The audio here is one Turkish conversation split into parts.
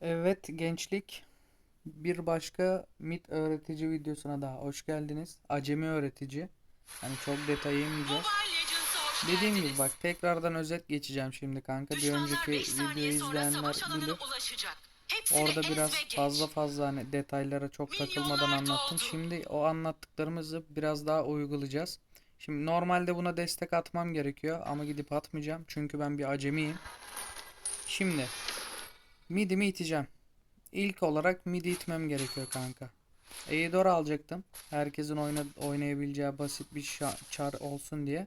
Evet gençlik bir başka MIT öğretici videosuna daha hoş geldiniz. Acemi öğretici. Hani çok detaya inmeyeceğiz. Dediğim gibi bak tekrardan özet geçeceğim şimdi kanka. Bir önceki videoyu izleyenler bilir. Orada biraz fazla fazla hani detaylara çok takılmadan anlattım. Şimdi o anlattıklarımızı biraz daha uygulayacağız. Şimdi normalde buna destek atmam gerekiyor ama gidip atmayacağım. Çünkü ben bir acemiyim. Şimdi midimi iteceğim. İlk olarak midi itmem gerekiyor kanka. Eidor alacaktım. Herkesin oyna oynayabileceği basit bir çar olsun diye.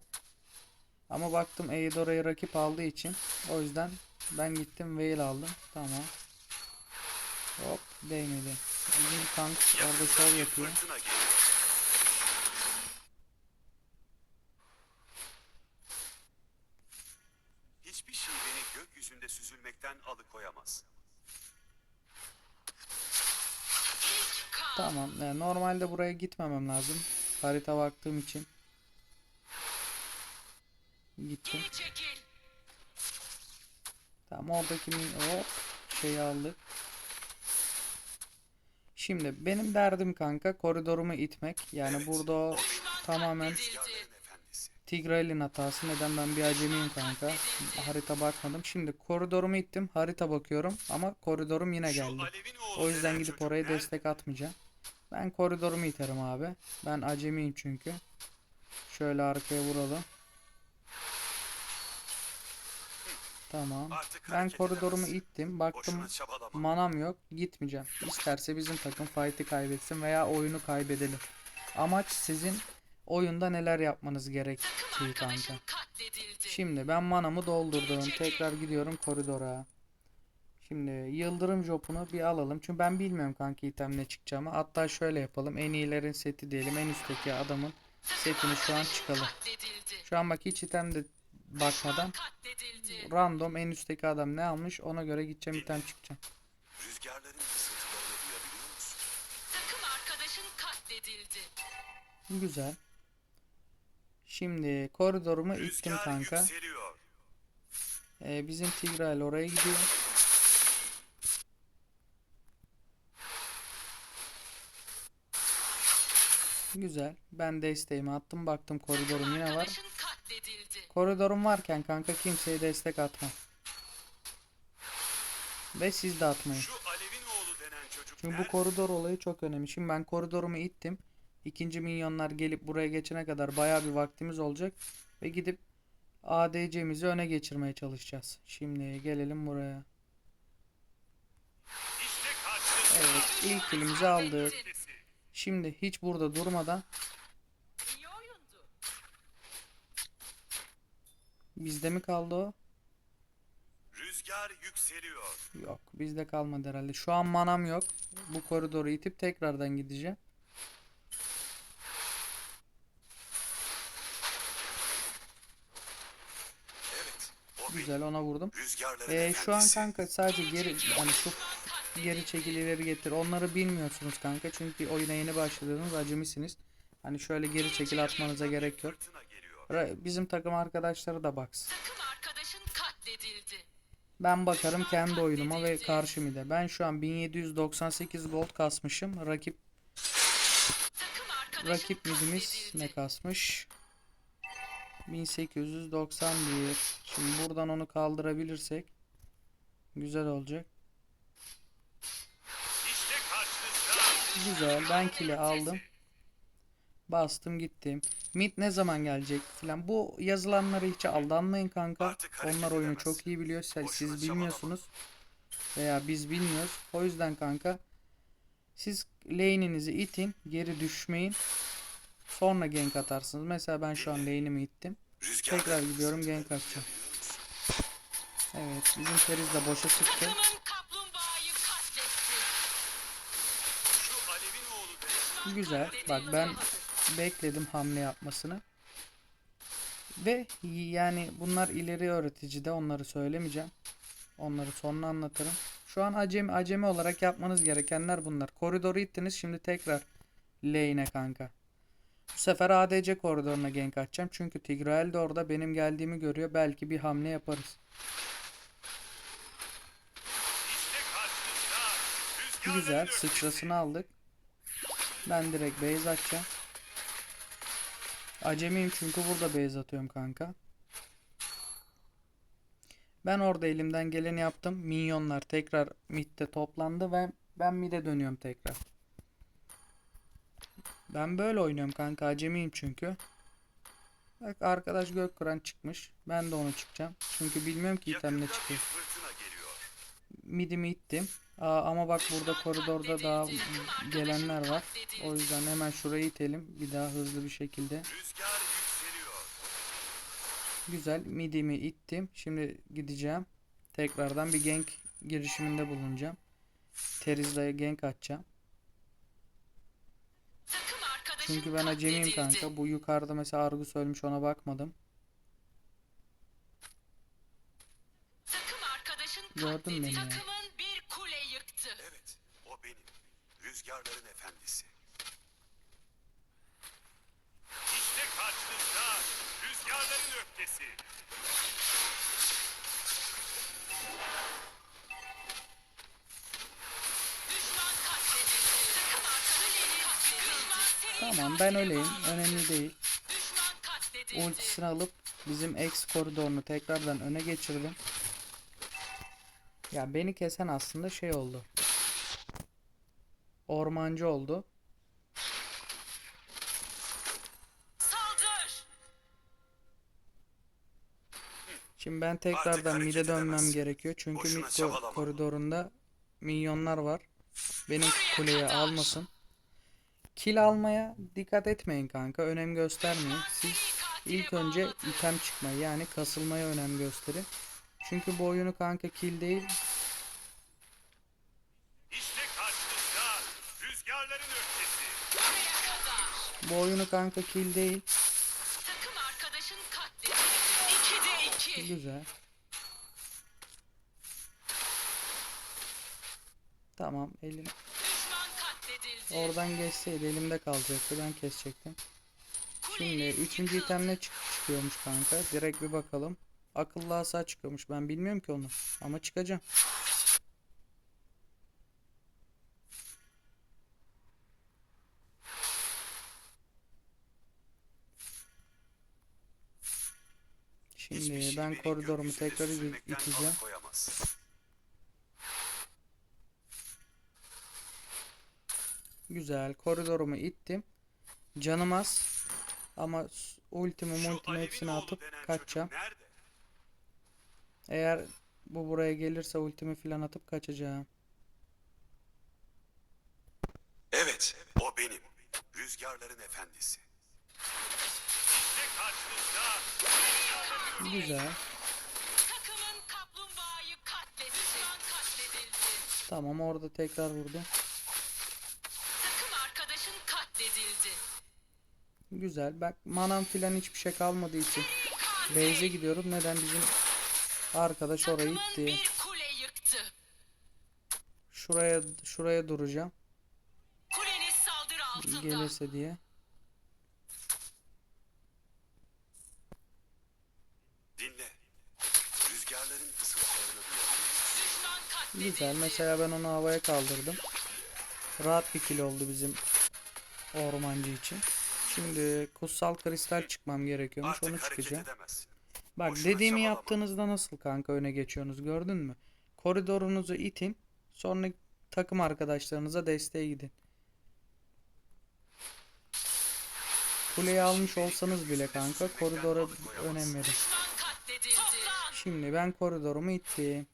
Ama baktım Eidora'yı rakip aldığı için o yüzden ben gittim Veil aldım. Tamam. Hop değmedi. Bizim tank orada şov yapıyor. Fırtına gelir. Hiçbir şey beni gökyüzünde süzülmekten alıkoyamaz. Tamam. yani normalde buraya gitmemem lazım. Harita baktığım için. Gittim. Tamam oradaki hop şeyi aldık. Şimdi benim derdim kanka koridorumu itmek. Yani Evet. burada o tamamen. Tigrail'in hatası. Neden ben bir acemiyim kanka. Harita bakmadım. Şimdi koridorumu ittim. Harita bakıyorum ama koridorum yine geldi. O yüzden gidip oraya destek atmayacağım. Ben koridorumu iterim abi. Ben acemiyim çünkü. Şöyle arkaya vuralım. Tamam. Ben koridorumu ittim. Baktım manam yok. Gitmeyeceğim. İsterse bizim takım fight'i kaybetsin veya oyunu kaybedelim. Amaç sizin oyunda neler yapmanız gerektiği kanka. Şimdi ben manamı doldurdum. Tekrar gidiyorum koridora. Şimdi yıldırım jopunu bir alalım. Çünkü ben bilmiyorum kanka item ne çıkacağımı. Hatta şöyle yapalım. En iyilerin seti diyelim. En üstteki adamın setini şu an çıkalım. Şu an bak hiç item de bakmadan random en üstteki adam ne almış ona göre gideceğim item çıkacağım. Rüzgarların fısıltılarını duyabiliyor musun? Takım arkadaşın katledildi. Güzel. Şimdi koridorumu ittim Rüzgar kanka. yükseliyor. Ee, bizim Tigreal oraya gidiyor. Güzel. Ben desteğimi attım. Baktım koridorum yine var. Koridorum varken kanka kimseye destek atma. Ve siz de atmayın. Şu alevin oğlu denen çocuk Çünkü bu koridor olayı çok önemli. Şimdi ben koridorumu ittim. İkinci minyonlar gelip buraya geçene kadar bayağı bir vaktimiz olacak. Ve gidip ADC'mizi öne geçirmeye çalışacağız. Şimdi gelelim buraya. Evet ilk kilimizi aldık. Şimdi hiç burada durmadan bizde mi kaldı o? Rüzgar yükseliyor. Yok bizde kalmadı herhalde. Şu an manam yok. Bu koridoru itip tekrardan gideceğim. Evet. O bir Güzel ona vurdum. Ee, şu an kanka sadece geri hani şu geri çekil ileri getir. Onları bilmiyorsunuz kanka. Çünkü oyuna yeni başladığınız acemisiniz. Hani şöyle geri çekil atmanıza gerek yok. Bizim takım arkadaşları da baksın. Ben bakarım kendi oyunuma ve karşı mide. Ben şu an 1798 gold kasmışım. Rakip rakip midimiz ne kasmış? 1891. Şimdi buradan onu kaldırabilirsek güzel olacak. Güzel. Ben kili aldım. Bastım gittim. Mid ne zaman gelecek filan. Bu yazılanlara hiç aldanmayın kanka. Onlar oyunu çok iyi biliyor. Siz, bilmiyorsunuz. Veya biz bilmiyoruz. O yüzden kanka siz lane'inizi itin. Geri düşmeyin. Sonra gank atarsınız. Mesela ben şu an lane'imi ittim. Tekrar gidiyorum gank atacağım. Evet. Bizim Feriz de boşa denen Güzel. Bak ben bekledim hamle yapmasını. Ve yani bunlar ileri öğretici de onları söylemeyeceğim. Onları sonra anlatırım. Şu an acemi acemi olarak yapmanız gerekenler bunlar. Koridoru ittiniz şimdi tekrar lane'e kanka. Bu sefer ADC koridoruna gank atacağım. Çünkü Tigreal de orada benim geldiğimi görüyor. Belki bir hamle yaparız. Güzel. Sıçrasını aldık. Ben direkt base atacağım. Acemiyim çünkü burada base atıyorum kanka. Ben orada elimden geleni yaptım. Minyonlar tekrar midde toplandı ve ben mid'e dönüyorum tekrar. Ben böyle oynuyorum kanka. Acemiyim çünkü. Bak arkadaş Gökkuran çıkmış. Ben de onu çıkacağım. Çünkü bilmiyorum ki item ne çıkıyor. Midimi ittim. Aa, ama bak burada koridorda daha gelenler var. O yüzden hemen şurayı itelim. Bir daha hızlı bir şekilde. Güzel. Midimi ittim. Şimdi gideceğim. Tekrardan bir gank girişiminde bulunacağım. Terizla'ya gank atacağım. Takım arkadaşın Çünkü ben acemiyim kanka. Bu yukarıda mesela Argus ölmüş ona bakmadım. Gördün beni ya. Takımın bir kule yıktı. Evet, o benim. Rüzgarların efendisi. Tamam ben bağladı. Önemli değil. Ultisini alıp bizim X koridorunu tekrardan öne geçirdim. Ya beni kesen aslında şey oldu. Ormancı oldu. Saldır. Şimdi ben tekrardan mid'e dönmem edemezsin. gerekiyor. Çünkü Boşuna mid ko- koridorunda minyonlar var. Benim kuleyi almasın. Kill almaya dikkat etmeyin kanka. Önem göstermeyin. Siz ilk önce item çıkmayı yani kasılmaya önem gösterin. Çünkü bu oyunu kanka kill değil İşte karşınızda rüzgarların öfkesi. Bu oyunu kanka kill değil. Takım arkadaşın katledildi. İkide iki. Güzel. Tamam elim. Oradan geçseydi elimde kalacaktı ben kesecektim. Şimdi üçüncü yıkıldı. item ne çık- çıkıyormuş kanka direkt bir bakalım. Akıllı asa çıkıyormuş ben bilmiyorum ki onu ama çıkacağım. Şimdi ben koridorumu tekrar iteceğim. Güzel. Koridorumu ittim. Canım az. Ama ultimi multimi hepsini atıp kaçacağım. Eğer bu buraya gelirse ultimi filan atıp kaçacağım. Evet, o benim. Rüzgarların efendisi. Güzel. Tamam orada tekrar vurdum. Güzel. Bak manam filan hiçbir şey kalmadığı için base'e gidiyorum. Neden bizim arkadaş orayı Takımın itti. bir kule yıktı. Şuraya şuraya duracağım. Gelirse diye. Güzel. Mesela ben onu havaya kaldırdım. Rahat bir kill oldu bizim ormancı için. Şimdi kutsal kristal çıkmam gerekiyormuş. Artık Onu çıkacağım. Bak Boşuna dediğimi çabalama. yaptığınızda nasıl kanka öne geçiyorsunuz gördün mü? Koridorunuzu itin. Sonra takım arkadaşlarınıza desteğe gidin. Kuleyi almış olsanız bile kanka koridora önem verin. Şimdi ben koridorumu ittim.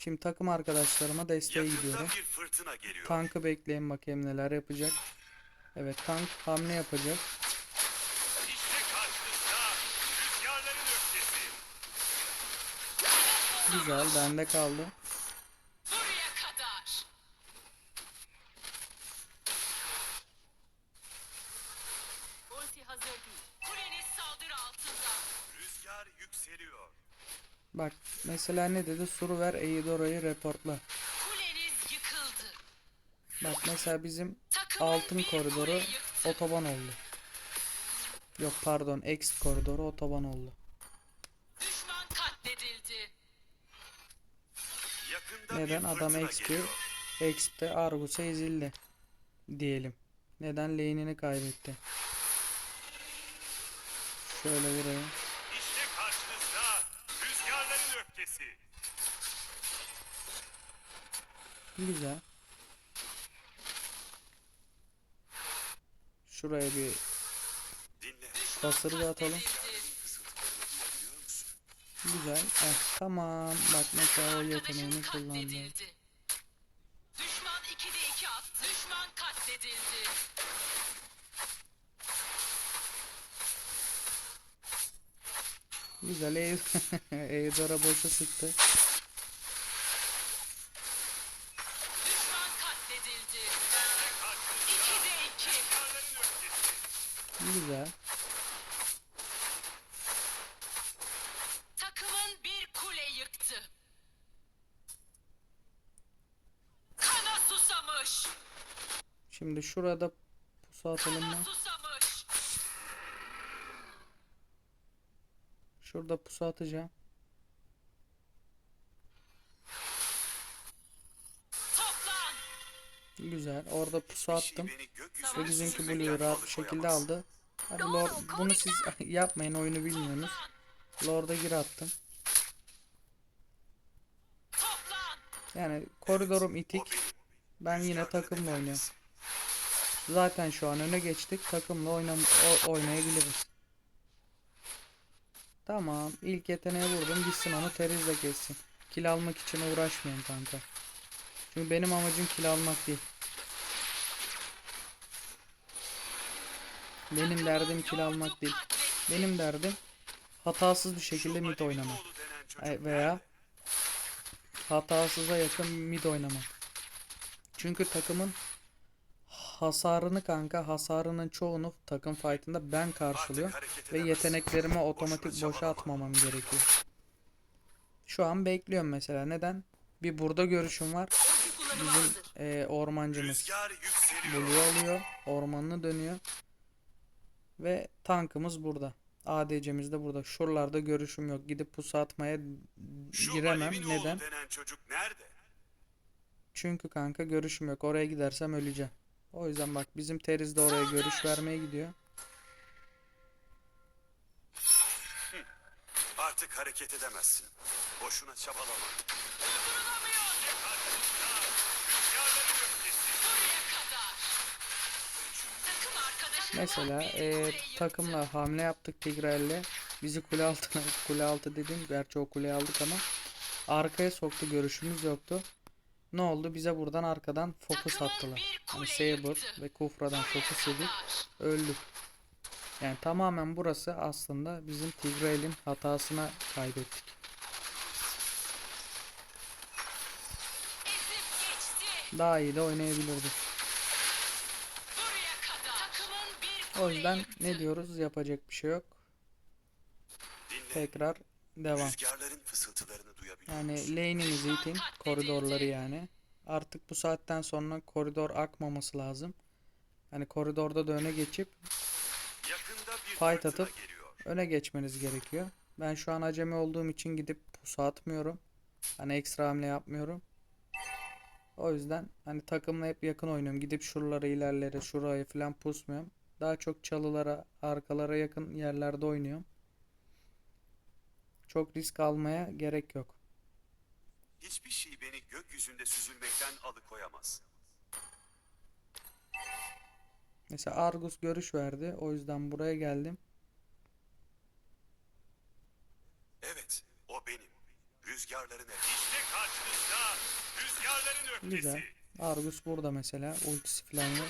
Şimdi takım arkadaşlarıma desteğe gidiyorum. Tankı bekleyin bakayım neler yapacak. Evet tank hamle yapacak. İşte karşınızda rüzgarların öfkesi. Güzel bende kaldı. Buraya kadar. Ulti hazır değil. Kuleniz saldırı altında. Rüzgar yükseliyor. Bak mesela ne dedi? Suru ver Eidora'yı reportla. Kuleniz yıkıldı. Bak mesela bizim altın koridoru otoban oldu. Yok pardon exit koridoru otoban oldu. Düşman katledildi. Yakında Neden? Adam XP. X'te Argus'a ezildi. Diyelim. Neden? Lane'ini kaybetti. Şöyle buraya. İşte karşınızda rüzgarların öfkesi. Güzel. Şuraya bir Dinle. kasırga atalım. Güzel. Eh, tamam. Bak mesela o yeteneğini Arkadaşın kullandı. katledildi. Düşman 2'de 2 attı. Düşman katledildi. Güzel. Ev Eydara boşa sıktı. Güzel. Takımın bir kule yıktı. Kana susamış. Şimdi şurada pusu atalım mı? Şurada pusu atacağım. Toplan. Güzel. Orada pusu şey attım. Ve bizimki Blue'yu rahat bir şekilde aldı. Hadi Lord, bunu siz yapmayın oyunu bilmiyorsunuz. Lord'a gir attım. Yani koridorum itik. Ben yine takımla oynuyorum. Zaten şu an öne geçtik. Takımla oynam oynayabiliriz. Tamam. İlk yeteneğe vurdum. Gitsin onu terizle kessin. Kill almak için uğraşmıyorum kanka. Çünkü benim amacım kill almak değil. Benim derdim kill almak değil. Benim derdim hatasız bir şekilde mid oynamak. Veya hatasıza yakın mid oynamak. Çünkü takımın hasarını kanka hasarının çoğunu takım fight'ında ben karşılıyorum ve yeteneklerimi otomatik boşa atmamam gerekiyor. Şu an bekliyorum mesela. Neden? Bir burada görüşüm var. Bizim eee, ormancımız. Blue alıyor. Ormanını dönüyor. Ve tankımız burada. ADC'miz de burada. Şuralarda görüşüm yok. Gidip pusu atmaya Şu giremem. Alevinoğlu Neden? denen çocuk nerede? Çünkü kanka görüşüm yok. Oraya gidersem öleceğim. O yüzden bak bizim Teriz de oraya görüş vermeye gidiyor. Artık hareket edemezsin. Boşuna çabalama. Rüzgarların öfkesi. Buraya kadar. Takım arkadaşın Mesela e, kule takımla hamle yaptık Tigrel'le. Bizi kule altına kule altı dedim. Gerçi o kuleyi aldık ama arkaya soktu görüşümüz yoktu. Ne oldu? Bize buradan arkadan fokus attılar. kule Saber ve Kufra'dan fokus yedik. Öldük. Yani tamamen burası aslında bizim Tigrel'in hatasına kaybettik. Daha iyi de oynayabilirdik. O yüzden ne diyoruz? Yapacak bir şey yok. Tekrar devam. Rüzgarların fısıltılarını duyabiliyor Yani musun? lane'imizi itin. Koridorları yani. Artık bu saatten sonra koridor akmaması lazım. Hani koridorda da öne geçip Yakında bir Fight fırtına atıp geliyor. öne geçmeniz gerekiyor. Ben şu an acemi olduğum için gidip pusu atmıyorum. Hani ekstra hamle yapmıyorum. O yüzden hani takımla hep yakın oynuyorum. Gidip şuralara ilerlere şuraya falan pusmuyorum. Daha çok çalılara, arkalara yakın yerlerde oynuyorum. Çok risk almaya gerek yok. Hiçbir şey beni gökyüzünde süzülmekten alıkoyamaz. Mesela Argus görüş verdi. O yüzden buraya geldim. Evet, o benim. Rüzgarların efendisi. İşte karşınızda rüzgarların öfkesi. Güzel. Argus burada mesela. Ultisi falan yok.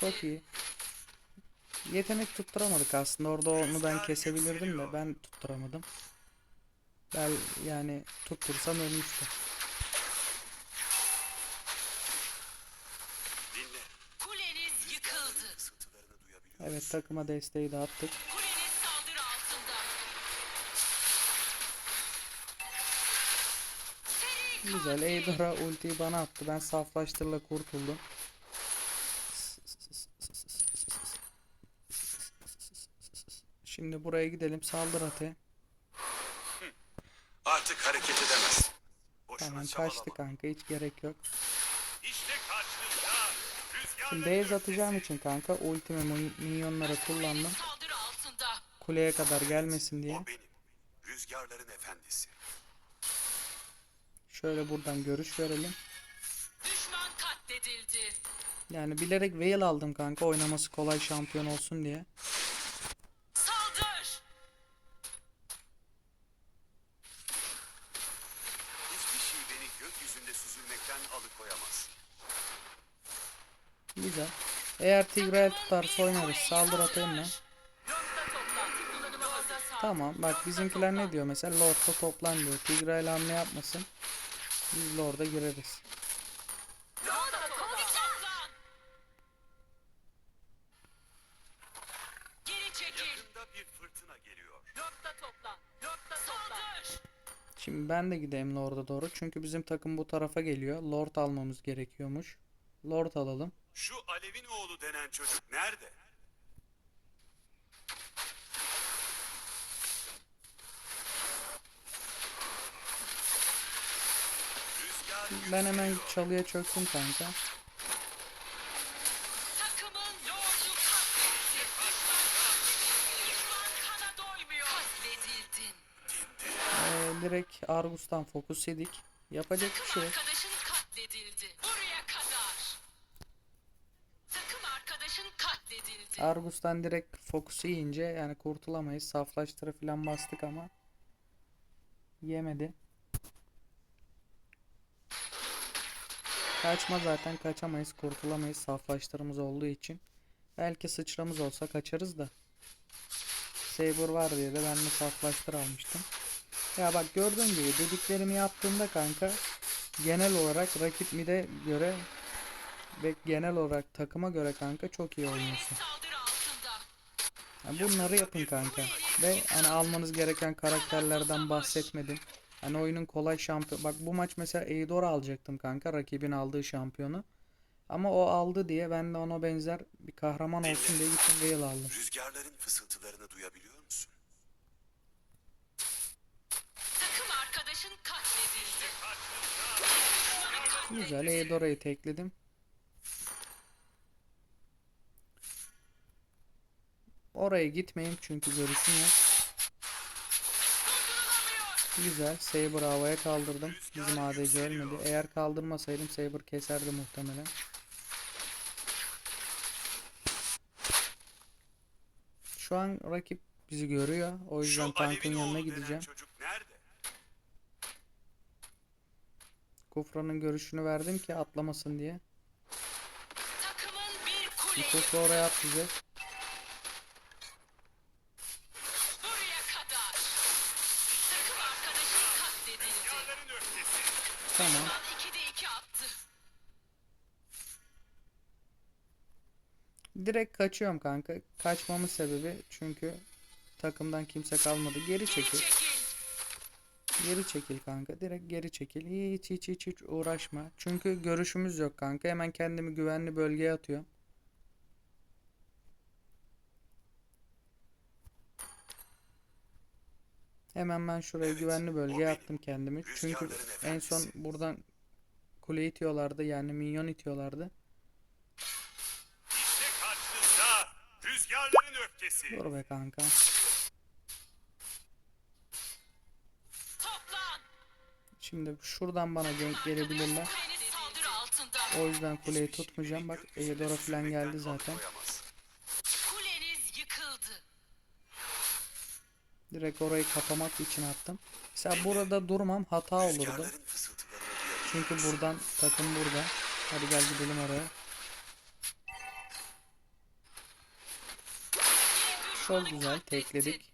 Çok iyi. Yetenek tutturamadık aslında. Orada onu ben kesebilirdim de ben tutturamadım. Ben yani tuttursam ölmüştü. Dinle. Kuleniz yıkıldı. Fısıltılarını duyabiliyor Evet takıma desteği de attık. Güzel. Eidora ultiyi bana attı. Ben saflaştırla kurtuldum. Şimdi buraya gidelim. Saldır Ate. Artık hareket edemez. Boşuna Tamam çabalama. kaçtı kanka. Hiç gerek yok. İşte karşınızda. Şimdi Rüzgarların base atacağım için kanka ultimi mi- minyonlara kullandım. Saldırı altında. Kuleye kadar gelmesin diye. O benim. Rüzgarların efendisi. Şöyle buradan görüş verelim. Düşman katledildi. Yani bilerek Veil aldım kanka oynaması kolay şampiyon olsun diye. Saldır. Hiçbir şey beni gökyüzünde süzülmekten alıkoyamaz. Güzel. Eğer Tigreal tutarsa oynarız. Saldır atayım mı? Tamam bak bizimkiler ne diyor mesela Lord'da toplan diyor. Tigreal hamle yapmasın. Biz Lord'a gireriz. Şimdi ben de gideyim Lord'a doğru. Çünkü bizim takım bu tarafa geliyor. Lord almamız gerekiyormuş. Lord alalım. Şu Alev'in oğlu denen çocuk nerede? Ben hemen çalıya çöktüm kanka. Ee, direkt Argus'tan fokus yedik. Yapacak bir şey yok. Argus'tan direkt fokusu yiyince yani kurtulamayız. Saflaştırı falan bastık ama yemedi. Kaçma zaten kaçamayız, kurtulamayız saflaştırımız olduğu için. Belki sıçramız olsa kaçarız da. Saber var diye de ben de saflaştır almıştım. Ya bak gördüğün gibi dediklerimi yaptığımda kanka genel olarak rakip mide göre ve genel olarak takıma göre kanka çok iyi oynuyorsun. Bunları yapın kanka. Ve hani almanız gereken karakterlerden bahsetmedim. Hani oyunun kolay şampiyon. Bak bu maç mesela Eidor alacaktım kanka. Rakibin aldığı şampiyonu. Ama o aldı diye ben de ona benzer bir kahraman olsun diye gittim Veil aldım. Rüzgarların fısıltılarını duyabiliyor musun? Takım arkadaşın katledildi. Güzel Eidora'yı tekledim. Oraya gitmeyeyim çünkü görüşüm yok. Güzel. Saber havaya kaldırdım. Bizim ADC ölmedi. Eğer kaldırmasaydım Saber keserdi muhtemelen. Şu an rakip bizi görüyor. O yüzden Şu tankın yanına gideceğim. Kufra'nın görüşünü verdim ki atlamasın diye. Bir Kufra oraya atlayacak. Direkt kaçıyorum kanka. Kaçmamın sebebi çünkü takımdan kimse kalmadı. Geri çekil. Geri çekil kanka. Direkt geri çekil. Hiç hiç hiç hiç uğraşma. Çünkü görüşümüz yok kanka. Hemen kendimi güvenli bölgeye atıyorum. Hemen ben şuraya Evet, güvenli bölgeye attım kendimi. Çünkü en son buradan kule itiyorlardı. Yani minyon itiyorlardı. İşte karşınızda. Rüzgarların öfkesi. Dur be kanka. Şimdi şuradan bana denk gelebilirler. O yüzden kuleyi tutmayacağım. Bak Eidora falan geldi zaten. alıkoyamaz. Kuleniz yıkıldı. Direkt orayı kapamak için attım. Mesela burada durmam hata olurdu. Çünkü buradan takım burada. Hadi gel gidelim oraya. Çok güzel tekledik.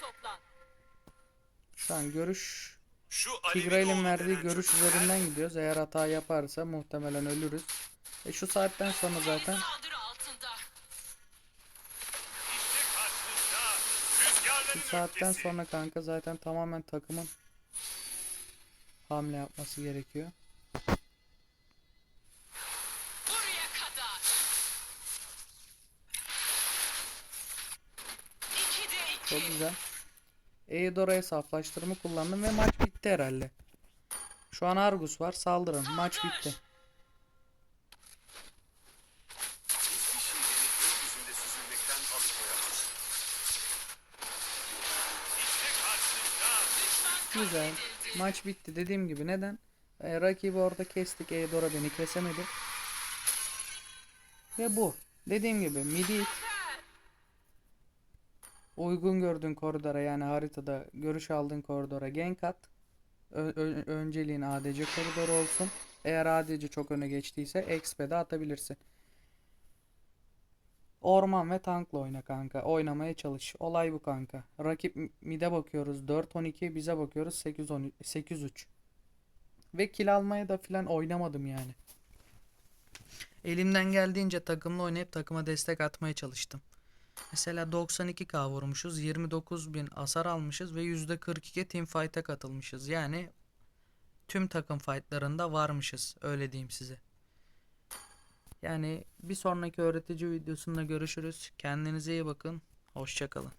Toplan. Şu an görüş Tigrail'in verdiği görüş üzerinden gidiyoruz. Eğer hata yaparsa muhtemelen ölürüz. E şu saatten sonra zaten şu saatten sonra kanka zaten tamamen takımın hamle yapması gerekiyor. Buraya kadar. Çok güzel. Eudora'ya saflaştırma kullandım ve maç bitti herhalde. Şu an Argus var. Saldırın. Maç bitti. Güzel. Maç bitti. Dediğim gibi neden? Ee, rakibi orada kestik. Eudora beni kesemedi. Ve bu. Dediğim gibi midi it. Uygun gördüğün koridora yani haritada görüş aldığın koridora gank at. Ö- önceliğin ADC koridoru olsun. Eğer ADC çok öne geçtiyse XP'de atabilirsin. Orman ve tankla oyna kanka. Oynamaya çalış. Olay bu kanka. Rakip mid'e bakıyoruz 4-12 bize bakıyoruz 8-13 8-3. Ve kill almaya da filan oynamadım yani. Elimden geldiğince takımla oynayıp takıma destek atmaya çalıştım. Mesela 92k vurmuşuz, 29.000 hasar almışız ve %42 team fight'a katılmışız. Yani tüm takım fightlarında varmışız. Öyle diyeyim size. Yani bir sonraki öğretici videosunda görüşürüz. Kendinize iyi bakın. Hoşçakalın.